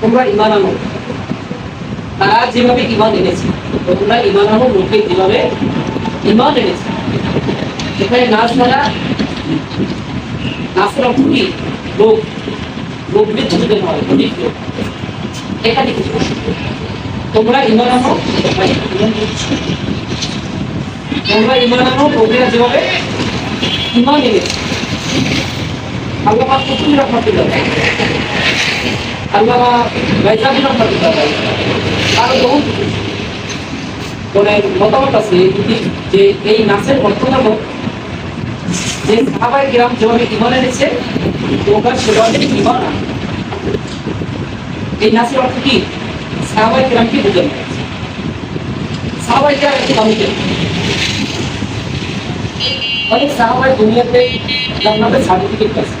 তোমরা ইমান তারা যেভাবে ইমান এনেছে, তোমরা ইমান আনো যেভাবে ইমান এনেছে। এখানে নাচ দ্বারা নাচের অর্থ লোক হয় এখানে কিছু তোমরা ইমান আনো তোমরা ইমান আনো লোকেরা যেভাবে ইমান এনেছে আল্লাহ পাক কুতুবি রহমাতুল্লাহ আল্লাহ গাইজাবি রহমাতুল্লাহ আরও বহু মানে মতামত আছে যে এই নাচের অর্থ হলো যে সাহাবাই গ্রাম যেভাবে ইমান এনেছে তোমরা সেভাবে ইমান। এই নাচের অর্থ কি? সাহাবাই গ্রামকে বোঝানো। সাহাবাই গ্রাম একটু और एक साहब दुनिया पे सार्टिफिकेट कैसे?